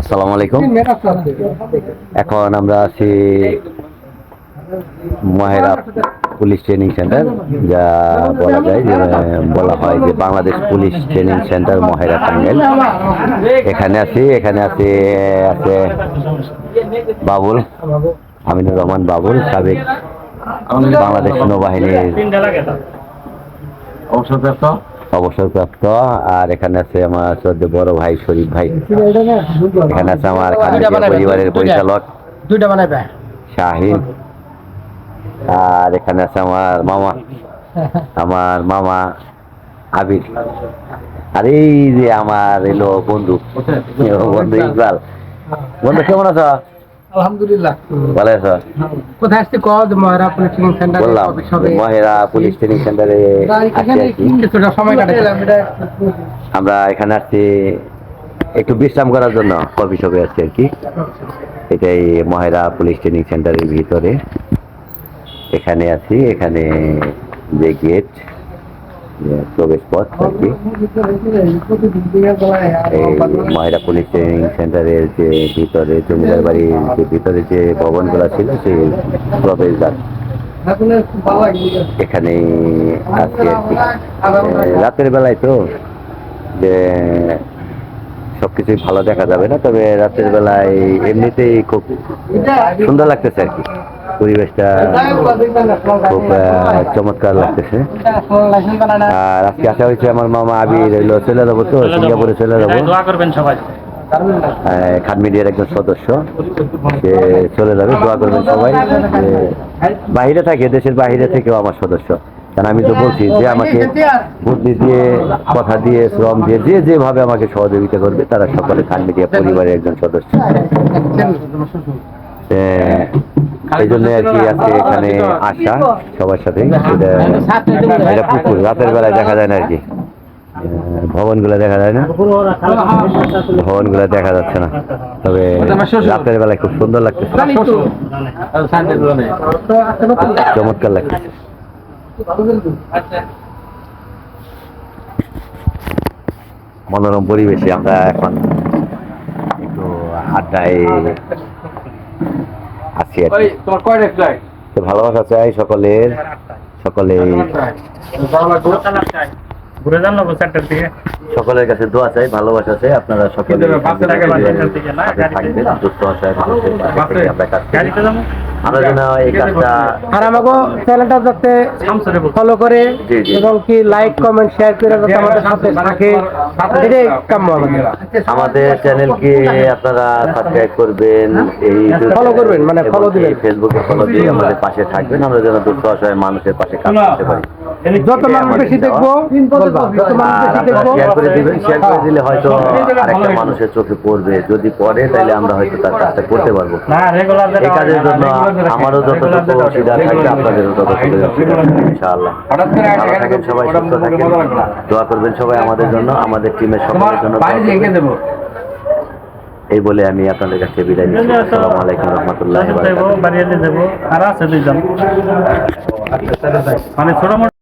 আসসালামু আলাইকুম। এখন আমরা আছি মহেরা পুলিশ ট্রেনিং সেন্টার, যা বলা যায় যে, বলা হয় যে Bangladesh police training centre Mohera Tangail. এখানে আছি এখানে আছি, আছে বাবুল, আমিনুর রহমান বাবুল, সাবেক বাংলাদেশ নৌবাহিনীর অবসরপ্রাপ্ত আর এখানে আছে আমার সদ্য বড় ভাই শরীফ ভাই। এখানে আছে আমার পরিবারের পরিচালক। শাহিন। আর এখানে আছে আমার মামা। আমার মামা আবির। আর এই যে আমার এলো বন্ধু। বন্ধু ইকবাল। বন্ধু কেমন আছো? আলহামদুলিল্লাহ। ভালো আছো? কোথায় আসছে কদ মহারা পুলিশ ট্রেনিং সেন্টার বললাম মহেরা পুলিশ ট্রেনিং সেন্টারে আছি আর কি। কিছুটা সময় কাটাইছে আমরা এখানে আসছি একটু বিশ্রাম করার জন্য কফি শপে আসছি আর কি। এটাই মহেরা পুলিশ ট্রেনিং সেন্টারের ভিতরে। এখানে আছি এখানে যে গেট প্রবেশ পথ আর কি এই মহেরা পুলিশ ট্রেনিং সেন্টারের যে ভিতরে, জমিদার বাড়ির যে ভিতরে যে ভবনগুলো ছিল, সেই প্রবেশদ্বার। এখানে আছি আর কি রাতের বেলায় তো, যে সবকিছুই ভালো দেখা যাবে না, তবে রাতের বেলায় এমনিতেই খুব সুন্দর লাগতেছে আর কি। পরিবেশটা খুব চমৎকার লাগতেছে। আর আজকে আসা হয়েছে আমার মামা আবির হইল চলে যাব তো সিঙ্গাপুরে চলে যাব খান মিডিয়ার একজন সদস্য সে চলে যাবে দোয়া করবেন সবাই। বাহিরে থাকে দেশের বাইরে থেকেও আমার সদস্য। কারণ আমি তো বলছি যে আমাকে বুদ্ধি দিয়ে কথা দিয়ে শ্রম দিয়ে যে যেভাবে আমাকে সহযোগিতা করবে তারা সকলে খান মিডিয়া পরিবারের একজন সদস্য। এই জন্য আর কি আজকে এখানে আসা সবার সাথে। এটা এটা পুকুর রাতের বেলায় দেখা যায় না আর কি। ভবনগুলো দেখা যায় না। ভবনগুলো দেখা যাচ্ছে না। তবে রাতের বেলায় খুব সুন্দর লাগতেছে। চমৎকার লাগতেছে। মনোরম পরিবেশে আমরা এখন একটু আড্ডায় আছি তোমার কয়টা ফ্লাইট ভালোবাসা চাই সকলের সকলে ঘুরে যান চারটার দিকে? সকলের কাছে দোয়া চাই ভালোবাসা চাই আপনারা সকলে। থাকবেন আমরা কাজ করি। গাড়িতে যাব। আমরা যেন এই কাজটা আর আমাকে চ্যানেলটা যাতে ফলো করে। এবং কি লাইক কমেন্ট শেয়ার করে যাতে আমাদের সাথে থাকে। এটাই কাম্য আমাদের। আমাদের চ্যানেলকে আপনারা সাবস্ক্রাইব করবেন? এই Follow করবেন, মানে follow দিবেন। ফেসবুকে ফলো দিয়ে আমাদের পাশে থাকবেন। আমরা যেন দুঃখ অসহায় মানুষের পাশে কাজ করতে পারি। যত মানুষ বেশি দেখব যত মানুষ বেশি দেখব শেয়ার করে দিবেন শেয়ার করে দিলে হয়তো আরেকটা মানুষের চোখে পড়বে। যদি পড়ে তাহলে আমরা হয়তো তার কাজটা করতে পারব। এই কাজের জন্য আমারও যতটুকু অসুবিধা থাকবে আপনাদেরও ততটুকু ইনশাআল্লাহ। ভালো থাকেন সবাই সুস্থ থাকেন। দোয়া করবেন সবাই আমাদের জন্য আমাদের টিমের সকলের জন্য এই বলে আমি আপনাদের কাছে বিদায় নিচ্ছি। আসসালামু আলাইকুম রহমতুল্লাহ আর আছে দুইজন। মানে ছোট